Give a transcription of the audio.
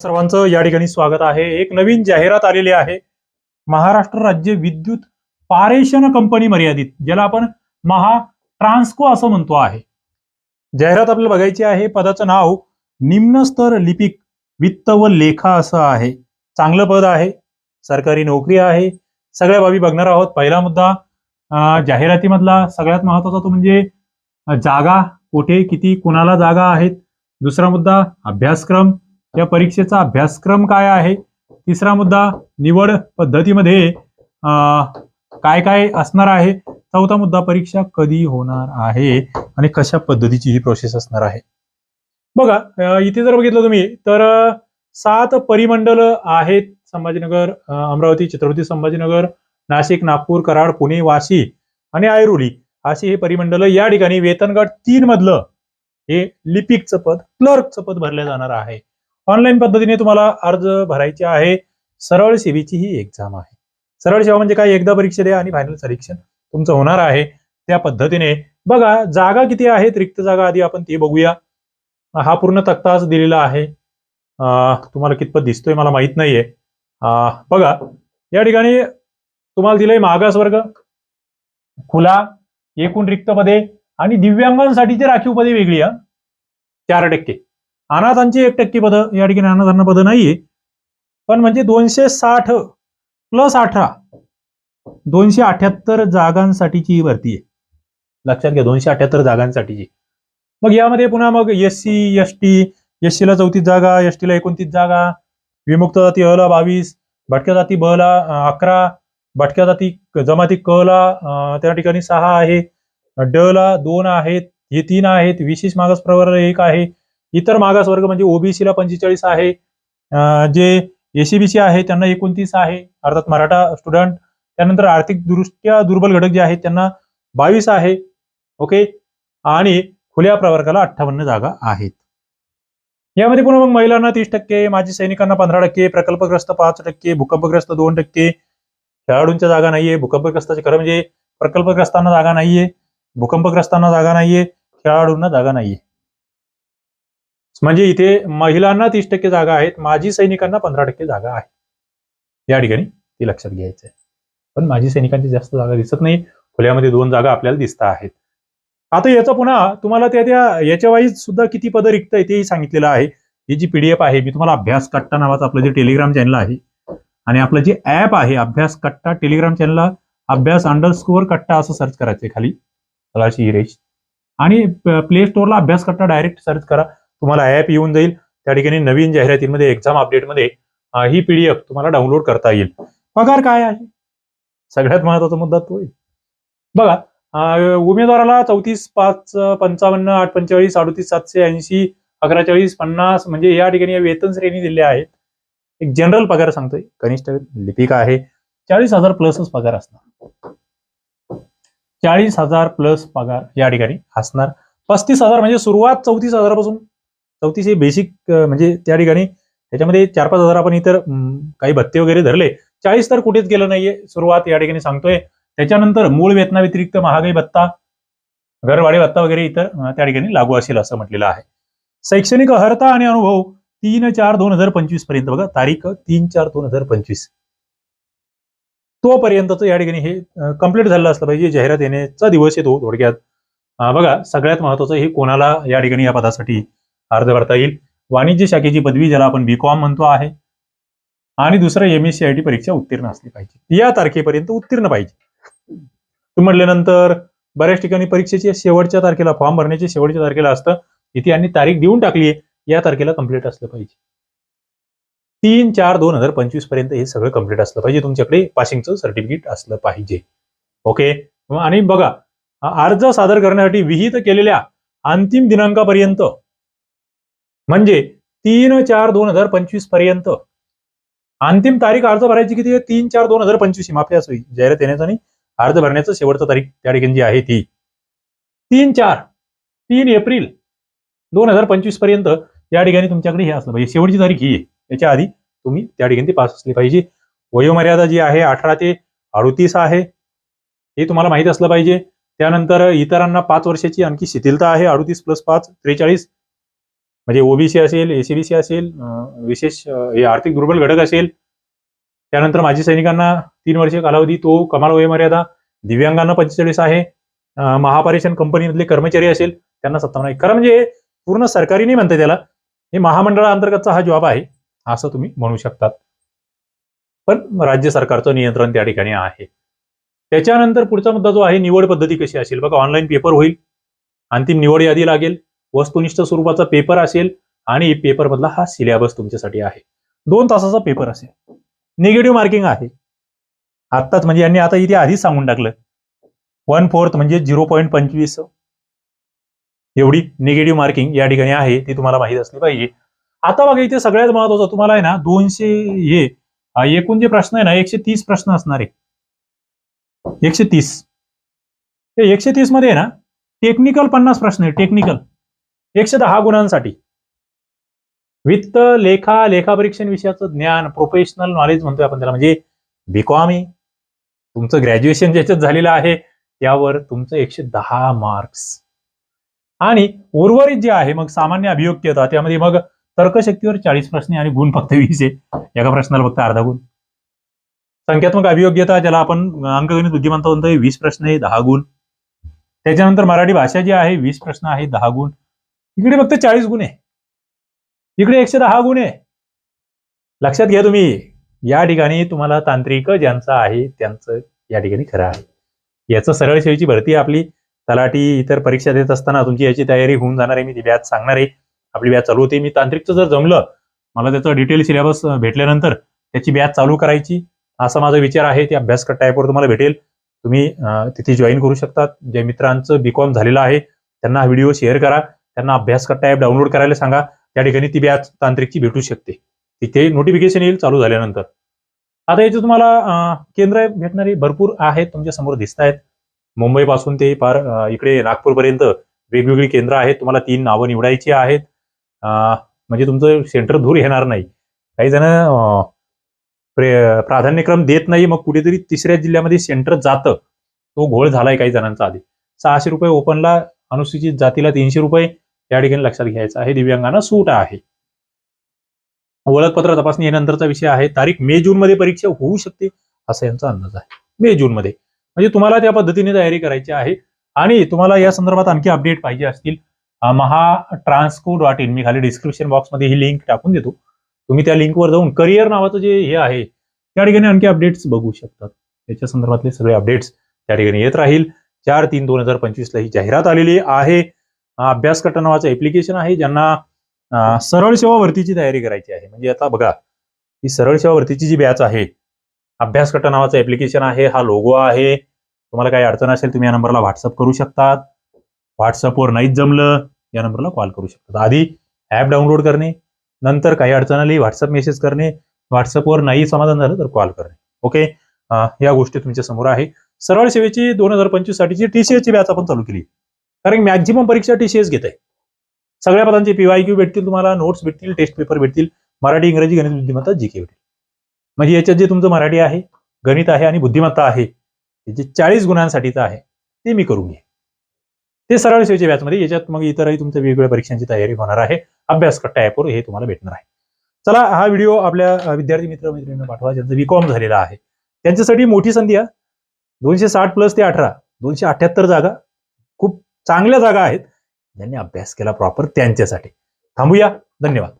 सर्वांचं या ठिकाणी स्वागत आहे. एक नवीन जाहिरात आलेली आहे. महाराष्ट्र राज्य विद्युत पारेषण कंपनी मर्यादित ज्याला आपण महा ट्रान्सको असं म्हणतो आहे. जाहिरात आपल्याला बघायची आहे. पदाचं नाव निम्नस्तर लिपिक वित्त व लेखा असं आहे. चांगलं पद आहे. सरकारी नोकरी आहे. सगळ्या बाबी बघणार आहोत. पहिला मुद्दा जाहिरातीमधला सगळ्यात महत्त्वाचा तो म्हणजे जागा कुठे किती कुणाला जागा आहेत. दुसरा मुद्दा अभ्यासक्रम. या परीक्षेचा अभ्यासक्रम काय आहे? तिसरा मुद्दा निवड पद्धतीमध्ये काय काय असणार आहे? चौथा मुद्दा परीक्षा कधी होणार आहे? आणि कशा पद्धतीची ही प्रोसेस असणार आहे? बघा इथे जर बघितलं तुम्ही तर सात परिमंडल आहेत. संभाजीनगर अमरावती छत्रपती संभाजीनगर नाशिक नागपूर कराड पुणे वाशी आणि ऐरोली. अशी हे परिमंडल या ठिकाणी वेतनगट तीन मधलं हे लिपिकचं पद क्लर्कचं पद भरलं जाणार आहे. ऑनलाईन पद्धतीने तुम्हाला अर्ज भरायचे आहे. सरळ सेवेची ही एक्झाम आहे. सरळ सेवा म्हणजे काय? एकदा परीक्षा द्या आणि फायनल सरीक्षण तुमचं होणार आहे. त्या पद्धतीने बघा जागा किती आहेत? रिक्त जागा आधी आपण ती बघूया. हा पूर्ण तक्ताच दिलेला आहे. तुम्हाला कितपत दिसतोय मला माहीत नाहीये. बघा या ठिकाणी तुम्हाला दिलंय मागास वर्ग खुला एकूण रिक्त पदे आणि दिव्यांगांसाठीची राखीव पदे वेगळी हा. चार टक्के. अनाथांची एक टक्के पदं या ठिकाणी अनाथांना पदं नाहीये. पण म्हणजे दोनशे साठ प्लस अठरा दोनशे अठ्याहत्तर जागांसाठीची भरती आहे. लक्षात घ्या दोनशे अठ्याहत्तर जागांसाठीची. मग यामध्ये पुन्हा मग S C S T S सीला चौतीस जागा एस टीला एकोणतीस जागा विमुक्त जाती अला बावीस भटक्या जाती ब ला अकरा भटक्या जाती जमाती क ला त्या ठिकाणी सहा आहे. ड ला दोन आहेत हे तीन आहेत विशेष मागास प्रवर्ग एक आहे. इतर मागास वर्ग म्हणजे ओबीसीला पंचेचाळीस आहे. जे एसीबीसी आहे त्यांना एकोणतीस आहे. अर्थात मराठा स्टुडंट त्यानंतर आर्थिकदृष्ट्या दुर्बल घटक जे आहेत त्यांना बावीस आहे. ओके आणि खुल्या प्रवर्गाला अठ्ठावन्न जागा आहेत. यामध्ये पुन्हा मग महिलांना तीस टक्के माजी सैनिकांना पंधरा टक्के प्रकल्पग्रस्त पाच टक्के भूकंपग्रस्त दोन टक्के. खेळाडूंच्या जागा नाहीये भूकंपग्रस्ताचे खरं म्हणजे प्रकल्पग्रस्तांना जागा नाहीये भूकंपग्रस्तांना जागा नाहीये खेळाडूंना जागा नाहीये. म्हणजे इथे महिलांना तीस टक्के जागा आहेत माजी सैनिकांना पंधरा टक्के जागा आहे. या ठिकाणी ती लक्षात घ्यायचं आहे पण माजी सैनिकांची जास्त जागा दिसत नाही खुल्यामध्ये दोन जागा आपल्याला दिसत आहेत. आता याचा पुन्हा तुम्हाला त्या त्या याच्या वाईज सुद्धा किती पदं रिक्त आहे तेही सांगितलेलं आहे. ही जी पीडीएफ आहे मी तुम्हाला अभ्यास कट्टा नावाचं आपलं जे टेलिग्राम चॅनल आहे आणि आपलं जे ऍप आहे अभ्यास कट्टा टेलिग्राम चॅनलला अभ्यास अंडरस्कोअर कट्टा असं सर्च करायचं खाली. तलाशी हिरेश आणि प्ले स्टोअरला अभ्यास कट्टा डायरेक्ट सर्च करा. तुम्हाला ऍप येऊन जाईल. त्या ठिकाणी नवीन जाहिरातीमध्ये एक्झाम अपडेटमध्ये अं, ही पीडीएफ तुम्हाला डाउनलोड करता येईल. पगार काय आहे? सगळ्यात महत्त्वाचा मुद्दा तो आहे बघा उमेदवाराला चौतीस पाच पंचावन्न आठ पंचेचाळीस अडतीस सातशे ऐंशी अकरा चाळीस पन्नास म्हणजे या ठिकाणी वेतन श्रेणी दिल्या आहेत. एक जनरल पगार सांगतोय. कनिष्ठ लिपिका आहे. चाळीस हजार प्लसच पगार असणार. चाळीस हजार प्लस पगार या ठिकाणी असणार. पस्तीस हजार म्हणजे सुरुवात चौतीस हजारापासून. चौतीस हे बेसिक म्हणजे त्या ठिकाणी त्याच्यामध्ये चार पाच हजार आपण इतर काही भत्ते वगैरे धरले चाळीस तर कुठेच गेलं नाहीये. सुरुवात या ठिकाणी सांगतोय. त्याच्यानंतर मूळ वेतनाव्यतिरिक्त महागाई भत्ता घरवाडी भत्ता वगैरे इतर त्या ठिकाणी लागू असेल असं म्हटलेलं आहे. शैक्षणिक अर्हता आणि अनुभव तीन चार दोन हजार पंचवीसपर्यंत बघा तारीख तीन चार दोन हजार पंचवीस. तोपर्यंतच या ठिकाणी हे कंप्लीट झालं असलं पाहिजे. जाहिरात येण्याचा दिवस येतो थोडक्यात. बघा सगळ्यात महत्वाचं हे कोणाला या ठिकाणी या पदासाठी अर्ज भरता येईल. वाणिज्य शाखेची पदवी ज्याला आपण बीकॉम म्हणतो आहे. आणि दुसरं M S C I T परीक्षा उत्तीर्ण असली पाहिजे. या तारखेपर्यंत उत्तीर्ण पाहिजे. तुम्ही म्हटल्यानंतर बऱ्याच ठिकाणी परीक्षेच्या शेवटच्या तारखेला फॉर्म भरण्याची शेवटच्या तारखेला असतं. इथे यांनी तारीख देऊन टाकली आहे या तारखेला कंप्लीट असलं पाहिजे. तीन चार दोन हजार पंचवीसपर्यंत हे सगळं कंप्लीट असलं पाहिजे. तुमच्याकडे पासिंगचं सर्टिफिकेट असलं पाहिजे. ओके आणि बघा अर्ज सादर करण्यासाठी विहित केलेल्या अंतिम दिनांकापर्यंत म्हणजे तीन चार दोन हजार पंचवीसपर्यंत. अंतिम तारीख अर्ज भरायची किती आहे? तीन चार दोन हजार पंचवीस माफी असवी जाहिरात येण्याचा आणि अर्ज भरण्याचं शेवटचं तारीख त्या ठिकाणी जी आहे ती. तीन चार तीन एप्रिल दोन हजार पंचवीसपर्यंत या ठिकाणी तुमच्याकडे हे असलं पाहिजे. शेवटची तारीख ही आहे. याच्या आधी तुम्ही त्या ठिकाणी ती पास असली पाहिजे. वयोमर्यादा जी आहे अठरा ते अडतीस आहे हे तुम्हाला माहीत असलं पाहिजे. त्यानंतर इतरांना पाच वर्षाची आणखी शिथिलता आहे. अडतीस प्लस पाच त्रेचाळीस म्हणजे ओबीसी असेल एसीबीसी असेल विशेष हे आर्थिक दुर्बल घटक असेल त्यानंतर माजी सैनिकांना तीन वर्ष कालावधी तो कमाल वयमर्यादा दिव्यांगांना पंचेचाळीस आहे महापारेषण कंपनीमधले कर्मचारी असेल त्यांना सत्तावन्न आहे. खरं म्हणजे पूर्ण सरकारी नाही म्हणते त्याला. हे महामंडळाअंतर्गतचा हा जॉब आहे असं तुम्ही म्हणू शकतात. पण राज्य सरकारचं नियंत्रण त्या ठिकाणी आहे. त्याच्यानंतर पुढचा मुद्दा जो आहे निवड पद्धती कशी असेल? बघा ऑनलाईन पेपर होईल. अंतिम निवड यादी लागेल. वस्तुनिष्ठ स्वरूपाचा पेपर असेल आणि पेपर मधला हा सिलेबस तुमच्यासाठी आहे. दोन तासाचा पेपर असेल. निगेटिव्ह मार्किंग आहे. आत्ताच म्हणजे यांनी आता इथे आधीच सांगून टाकलं. वन फोर्थ म्हणजे झिरो पॉईंट पंचवीस. एवढी निगेटिव्ह मार्किंग या ठिकाणी आहे ती तुम्हाला माहीत असली पाहिजे. आता बघा इथे सगळ्यात महत्वाचं तुम्हाला आहे ना दोनशे हे एकूण जे प्रश्न आहे ना एकशे तीस प्रश्न असणार आहे. एकशे तीस. ते एकशे तीसमध्ये आहे ना टेक्निकल पन्नास प्रश्न आहे टेक्निकल एकशे दहा गुणांसाठी. वित्त लेखा लेखापरीक्षण विषयाचं ज्ञान प्रोफेशनल नॉलेज म्हणतोय आपण त्याला. म्हणजे बीकॉम आहे e, तुमचं ग्रॅज्युएशन ज्याच्यात झालेलं आहे त्यावर तुमचं एकशे दहा मार्क्स आणि उर्वरित जे आहे मग सामान्य अभियोग्यता त्यामध्ये मग तर्कशक्तीवर चाळीस प्रश्न आणि गुण फक्त वीस आहे. एका प्रश्नाला फक्त अर्धा गुण. संख्यात्मक अभियोग्यता ज्याला आपण अंकगणित बुद्धिमत्ता म्हणतोय वीस प्रश्न आहे दहा गुण. त्याच्यानंतर मराठी भाषा जी आहे वीस प्रश्न आहे दहा गुण. इकडे फक्त चाळीस गुण आहे इकडे एकशे दहा गुण आहे लक्षात घ्या तुम्ही या ठिकाणी तुम्हाला तांत्रिक ज्यांचं आहे त्यांचं या ठिकाणी खरं आहे. याचं सरळ सेवेची भरती आपली. तलाठी इतर परीक्षा देत असताना तुमची याची तयारी होऊन जाणार आहे मी ती बॅच सांगणार. आहे आपली बॅच चालू होते. मी तांत्रिकचं जर जमलं मला त्याचं डिटेल सिलेबस भेटल्यानंतर त्याची बॅच चालू करायची. असा माझा विचार आहे. ते अभ्यास टाईपवर तुम्हाला भेटेल. तुम्ही तिथे जॉईन करू शकतात. ज्या मित्रांचं बीकॉम झालेलं आहे त्यांना हा व्हिडिओ शेअर करा. त्यांना अभ्यास करता ॲप डाउनलोड करायला सांगा. त्या ठिकाणी ती बॅच तांत्रिकची भेटू शकते. तिथे नोटिफिकेशन येईल चालू झाल्यानंतर. आता याची तुम्हाला केंद्र भेटणारी भरपूर आहेत तुमच्यासमोर दिसत आहेत. मुंबईपासून ते फार इकडे नागपूरपर्यंत वेगवेगळी केंद्र आहेत. तुम्हाला तीन नावं निवडायची आहेत. म्हणजे तुमचं सेंटर दूर येणार नाही. काही जण प्राधान्यक्रम देत नाही मग कुठेतरी तिसऱ्या जिल्ह्यामध्ये सेंटर जातं. तो घोळ झालाय काही जणांचा आधी. सहाशे रुपये ओपनला अनुसूचित जातीला तीनशे रुपये. या ठिकाणी लक्षात घ्यायचं आहे. दिव्यांगांना सूट आहे. ओळखपत्र तपासणी हे नंतरचा विषय आहे. तारीख मे जून मध्ये परीक्षा होऊ शकते असा यांचा अंदाज आहे. मे जून मध्ये. म्हणजे तुम्हाला त्या पद्धतीने तयारी करायची आहे. आणि तुम्हाला या संदर्भात आणखी अपडेट पाहिजे असतील. महा ट्रान्सको डॉट इन. मी खाली डिस्क्रिप्शन बॉक्समध्ये ही लिंक टाकून देतो. तुम्ही त्या लिंकवर जाऊन करिअर नावाचं जे हे आहे त्या ठिकाणी आणखी अपडेट्स बघू शकतात. त्याच्या संदर्भातले सगळे अपडेट्स त्या ठिकाणी येत राहील. चार तीन दोन हजार पंचवीसला ही जाहिरात आलेली आहे. अं, अभ्यास नावाचं ऍप्लिकेशन आहे ज्यांना सरळ सेवा भरतीची तयारी करायची आहे. म्हणजे आता बघा ही सरळ सेवा भरतीची जी बॅच आहे अभ्यासकट्ट नावाचं ऍप्लिकेशन आहे हा लोगो आहे. तुम्हाला काही अडचण असेल तुम्ही या नंबरला व्हॉट्सअप करू शकतात. व्हॉट्सअपवर नाहीच जमलं या नंबरला कॉल करू शकतात. आधी ॲप डाउनलोड करणे नंतर काही अडचण आली व्हॉट्सअप मेसेज करणे व्हॉट्सअपवर नाही समाधान झालं तर कॉल करणे. ओके या गोष्टी तुमच्यासमोर आहे. सरळ सेवेची दोन हजार पंचवीस साठीची टीसीएसची बॅच आपण चालू केली. कारण मॅक्झिमम परीक्षा टी सी घेत आहे सगळ्या पदांचे पीवाय क्यू भेटतील तुम्हाला नोट्स भेटतील टेस्ट पेपर भेटतील मराठी इंग्रजी गणित बुद्धिमत्ता जी के भेटेल म्हणजे याच्यात जे तुमचं मराठी आहे गणित आहे आणि बुद्धिमत्ता आहे जे चाळीस गुणांसाठीचं आहे ते मी करून घे ते सरळ सेवेच्या बॅचमध्ये याच्यात मग इतरही तुमच्या वेगवेगळ्या परीक्षांची तयारी होणार आहे. अभ्यास कट्टा ॲपवर हे तुम्हाला भेटणार आहे. चला हा व्हिडिओ आपल्या विद्यार्थी मित्र मैत्रिणींना पाठवा ज्यांचं बीकॉम झालेला आहे. त्यांच्यासाठी मोठी संधी आहे. दोनशे साठ प्लस ते अठरा दोनशे अठ्ठ्याहत्तर जागा. खूप चांगल्या जागा आहेत. ज्यांनी अभ्यास केला प्रॉपर त्यांच्यासाठी. थांबूया. धन्यवाद.